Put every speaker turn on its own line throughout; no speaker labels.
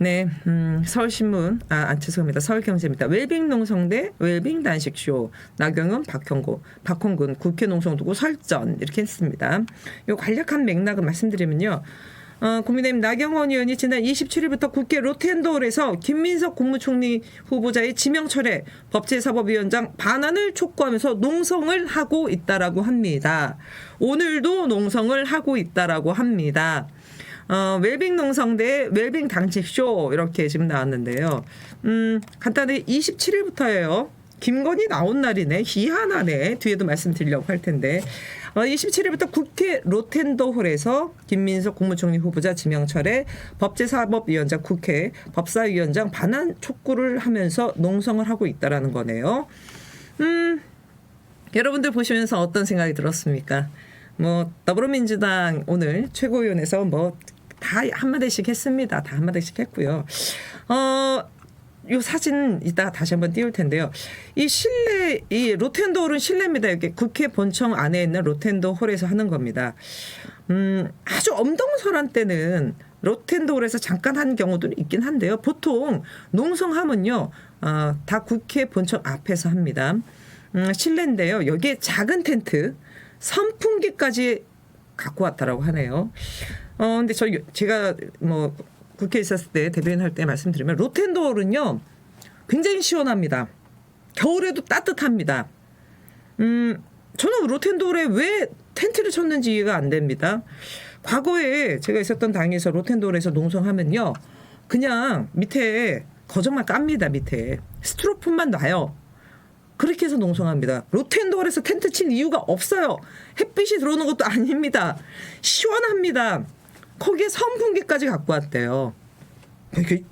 네, 음, 서울신문, 아, 아, 죄송합니다. 서울경제입니다. 웰빙 농성대 웰빙 단식쇼, 나경원, 박형고, 박홍근, 국회 농성도구 설전, 이렇게 했습니다. 요 간략한 맥락을 말씀드리면요. 어, 국민의힘 나경원 의원이 지난 27일부터 국회 로텐도홀에서 김민석 국무총리 후보자의 지명철에 법제사법위원장 반환을 촉구하면서 농성을 하고 있다라고 합니다. 오늘도 농성을 하고 있다라고 합니다. 어, 웰빙 농성대 웰빙 당직쇼 이렇게 지금 나왔는데요. 음, 간단히 27일부터예요. 김건희 나온 날이네. 희한하네. 뒤에도 말씀드리려고 할 텐데. 어, 27일부터 국회 로텐더홀에서 김민석 국무총리 후보자 지명철에 법제사법위원장 국회 법사위원장 반환 촉구를 하면서 농성을 하고 있다라는 거네요. 음, 여러분들 보시면서 어떤 생각이 들었습니까? 뭐 더불어민주당 오늘 최고위원회에서 뭐 다 한마디씩 했습니다. 다 한마디씩 했고요. 어, 요 사진 이따 다시 한번 띄울 텐데요. 이 실내 이 로텐도 홀은 실내입니다. 이렇게 국회 본청 안에 있는 로텐도 홀에서 하는 겁니다. 음, 아주 엄동설한 때는 로텐도 홀에서 잠깐 한 경우도 있긴 한데요. 보통 농성하면요, 어, 다 국회 본청 앞에서 합니다. 음, 실내인데요. 여기에 작은 텐트, 선풍기까지 갖고 왔다라고 하네요. 어, 근데 저 제가 뭐 국회에 있었을 때 대변인 할 때 말씀드리면 로텐도홀은요 굉장히 시원합니다. 겨울에도 따뜻합니다. 음, 저는 로텐도홀에 왜 텐트를 쳤는지 이해가 안 됩니다. 과거에 제가 있었던 당에서 로텐도홀에서 농성하면요. 그냥 밑에 거정만 깝니다. 밑에 스트로폼만 놔요. 그렇게 해서 농성합니다. 로텐도홀에서 텐트 친 이유가 없어요. 햇빛이 들어오는 것도 아닙니다. 시원합니다. 거기에 선풍기까지 갖고 왔대요. 이렇게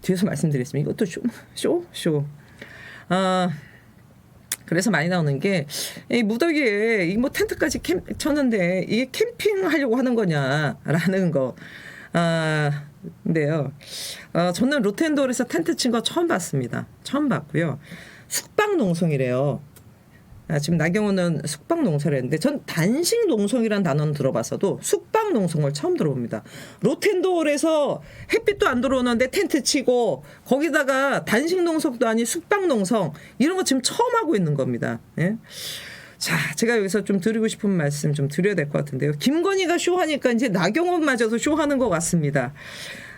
뒤에서 말씀드렸습니다. 이것도 쇼, 쇼, 쇼. 아, 그래서 많이 나오는 게, 이 무더기에, 이 뭐 텐트까지 캠, 쳤는데, 이게 캠핑 하려고 하는 거냐라는 거. 아, 근데요. 어, 저는 로텐도홀에서 텐트 친 거 처음 봤습니다. 처음 봤고요. 숙박 농성이래요. 아, 지금 나경원은 숙박 농사를 했는데 전 단식 농성이라는 단어는 들어봤어도 숙박 농성을 처음 들어봅니다. 로텐도홀에서 햇빛도 안 들어오는데 텐트 치고 거기다가 단식 농성도 아닌 숙박 농성 이런 거 지금 처음 하고 있는 겁니다. 예? 자, 제가 여기서 좀 드리고 싶은 말씀 좀 드려야 될 것 같은데요. 김건희가 쇼하니까 이제 나경원마저도 쇼하는 것 같습니다.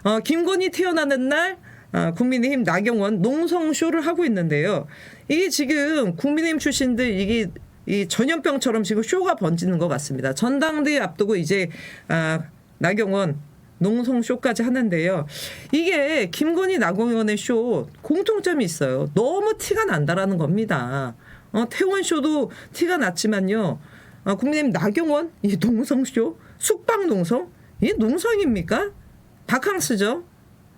어, 김건희 태어나는 날 아, 국민의힘 나경원 농성쇼를 하고 있는데요. 이게 지금 국민의힘 출신들 이게 이 전염병처럼 지금 쇼가 번지는 것 같습니다. 전당대회 앞두고 이제 아, 나경원 농성쇼까지 하는데요. 이게 김건희 나경원의 쇼 공통점이 있어요. 너무 티가 난다라는 겁니다. 어, 태원쇼도 티가 났지만요. 어, 국민의힘 나경원 이 농성쇼 숙박 농성 이게 농성입니까? 바캉스죠.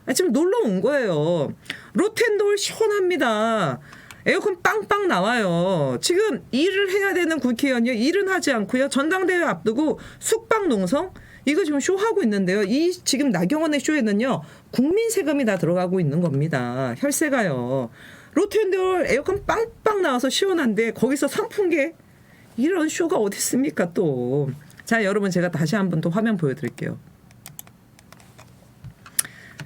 아, 지금 놀러 온 거예요. 로텐도홀 시원합니다. 에어컨 빵빵 나와요. 지금 일을 해야 되는 국회의원이요. 일은 하지 않고요. 전당대회 앞두고 숙박 농성 이거 지금 쇼하고 있는데요. 이 지금 나경원의 쇼에는요. 국민 세금이 다 들어가고 있는 겁니다. 혈세가요. 로텐도홀 에어컨 빵빵 나와서 시원한데 거기서 선풍기 이런 쇼가 어디 있습니까 또. 자, 여러분 제가 다시 한번더 화면 보여 드릴게요.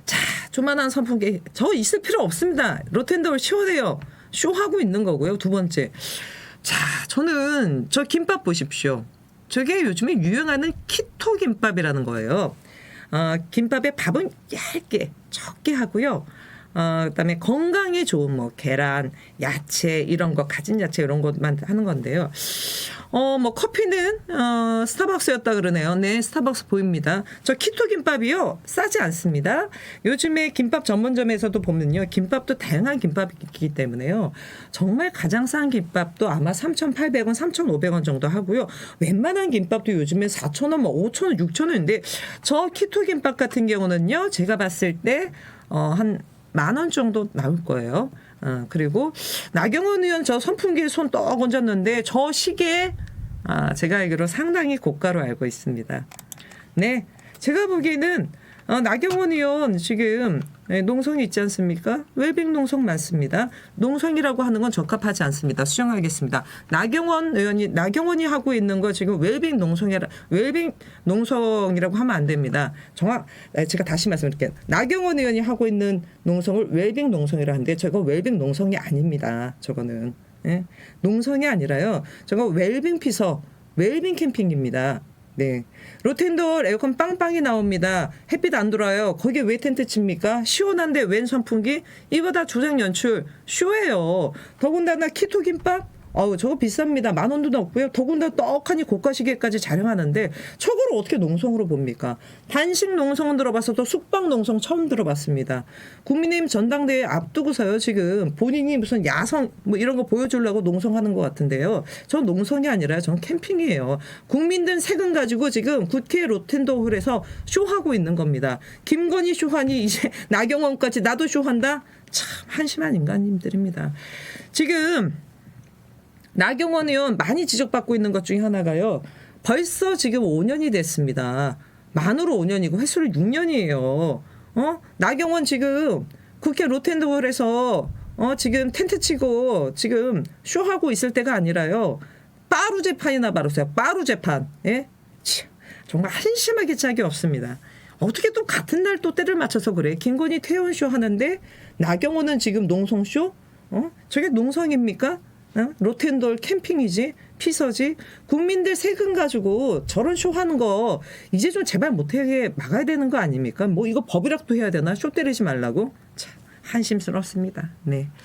자, 조만한 선풍기 저 있을 필요 없습니다. 로텐더홀 시원해요. 쇼하고 있는 거고요. 두 번째. 자, 저는 저 김밥 보십시오. 저게 요즘에 유행하는 키토 김밥이라는 거예요. 어, 김밥에 밥은 얇게 적게 하고요. 어, 그다음에 건강에 좋은 뭐 계란, 야채 이런 거 가진 야채 이런 것만 하는 건데요. 어, 뭐 커피는 어, 스타벅스였다 그러네요. 네, 스타벅스 보입니다. 저 키토 김밥이요. 싸지 않습니다. 요즘에 김밥 전문점에서도 보면요. 김밥도 다양한 김밥이 있기 때문에요. 정말 가장 싼 김밥도 아마 3,800원, 3,500원 정도 하고요. 웬만한 김밥도 요즘에 4,000원, 뭐 5,000원, 6,000원인데 저 키토 김밥 같은 경우는요. 제가 봤을 때 어, 한 만 원 정도 나올 거예요. 어, 그리고 나경원 의원 저 선풍기에 손 떡 얹었는데 저 시계 아, 제가 알기로 상당히 고가로 알고 있습니다. 네. 제가 보기에는 어, 나경원 의원 지금 네, 농성이 있지 않습니까? 웰빙 농성 많습니다. 농성이라고 하는 건 적합하지 않습니다. 수정하겠습니다. 나경원 의원이 나경원이 하고 있는 거 지금 웰빙 농성이라 웰빙 농성이라고 하면 안 됩니다. 정확 네, 제가 다시 말씀드릴게요. 나경원 의원이 하고 있는 농성을 웰빙 농성이라 하는데 저거 웰빙 농성이 아닙니다. 저거는 예? 농성이 아니라요. 저거 웰빙 피서 웰빙 캠핑입니다. 네. 로텐돌 에어컨 빵빵이 나옵니다. 햇빛 안 들어와요. 거기에 왜 텐트 칩니까? 시원한데 웬 선풍기? 이거 다 조작 연출. 쇼예요. 더군다나 키토 김밥? 어우 저거 비쌉니다. 만 원도 넘고요. 더군다나 떡하니 고가 시계까지 자랑하는데 저걸 어떻게 농성으로 봅니까? 단식 농성은 들어봤어도 숙박 농성 처음 들어봤습니다. 국민의힘 전당대회 앞두고서요 지금 본인이 무슨 야성 뭐 이런 거 보여주려고 농성하는 것 같은데요. 전 농성이 아니라 전 캠핑이에요. 국민들 세금 가지고 지금 국회 로텐더홀에서 쇼하고 있는 겁니다. 김건희 쇼하니 이제 나경원까지 나도 쇼한다? 참 한심한 인간님들입니다. 지금 나경원 의원 많이 지적받고 있는 것 중에 하나가요. 벌써 지금 5년이 됐습니다. 만으로 5년이고 횟수로 6년이에요. 어? 나경원 지금 국회 로텐드홀에서 어 지금 텐트 치고 지금 쇼하고 있을 때가 아니라요. 빠루 재판이나 바로세요. 빠루 재판. 예? 참, 정말 한심하게 짝이 없습니다. 어떻게 또 같은 날 또 때를 맞춰서 그래? 김건희 퇴원 쇼 하는데 나경원은 지금 농성 쇼? 어? 저게 농성입니까? 어? 로텐돌 캠핑이지 피서지 국민들 세금 가지고 저런 쇼 하는 거 이제 좀 제발 못하게 막아야 되는 거 아닙니까? 뭐 이거 법이라도 해야 되나? 쇼 때리지 말라고 참 한심스럽습니다. 네